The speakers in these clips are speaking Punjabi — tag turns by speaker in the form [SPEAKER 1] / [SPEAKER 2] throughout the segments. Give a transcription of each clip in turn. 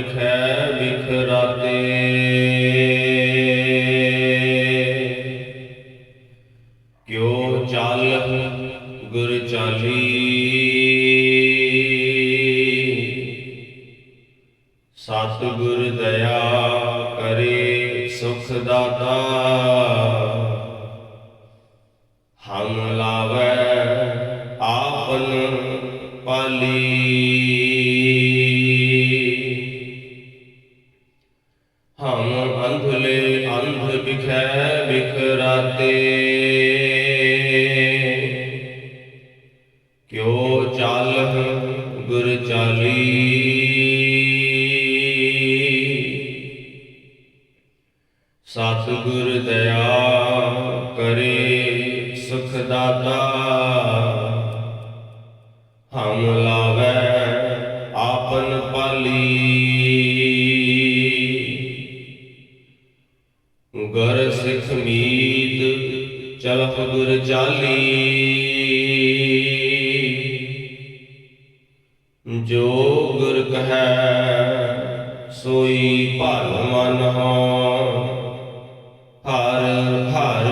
[SPEAKER 1] ਅੰਧ ਬਿਖੈ ਬਿਖਰਾਤੇ ਕਿਉ ਚਾਲ ਗੁਰ ਚਾਲੀ। ਸਤ ਗੁਰ ਦਇਆ ਕਰੇ ਸੁਖ ਦਾਤਾ। ਹਮ ਲਾਵੈ ਆਪਨ ਪਾਲੀ। ਅੰਧਲੇ ਅੰਧ ਬਿਖੈ ਬਿਖਰਾਤੇ ਕਿਉ ਚਾਲਹ ਗੁਰ ਚਾਲੀ? ਸਤ ਗੁਰ ਦਇਆ ਕਰੇ ਸੁਖ ਦਾਤਾ। ਹਮ ਲਾਵੈ ਆਪਨ ਪਾਲੀ। ਗੁਰ ਸਿੱਖ ਮੀਤ ਚਲਤ ਗੁਰ ਚਾਲੀ। ਜੋ ਗੁਰ ਕਹੈ, ਸੋਈ ਭਲ ਮਨ ਹੋ ਹਰ ਹਰ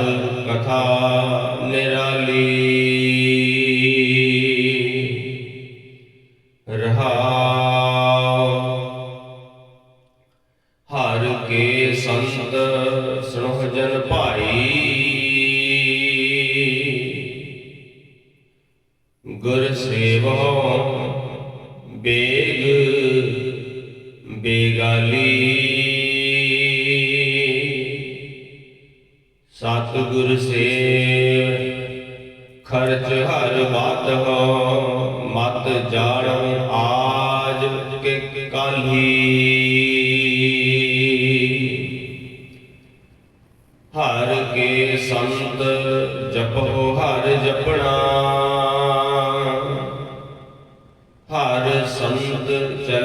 [SPEAKER 1] ਕਥਾ ਨਿਰਾਲੀ। ਰਹਾਉ ਹਰ ਕੇ ਸੰਤ ਸੁਣੋ ਜਨ ਭਾਈ। ਗੁਰ ਸੇਵੋ ਬੇਗ, ਬੇਗਾਲੀ। ਸਤ ਗੁਰ ਸੇਵ, ਖਰਚ ਹਰ ਬਾਤ ਹੋ ਮਤ ਜਾਣ ਆਜ ਕੇ ਕਾਲੀ। ਹਰ ਕੇ ਸੰਤ ਜਪੋ ਹਰ ਜਪਣਾ।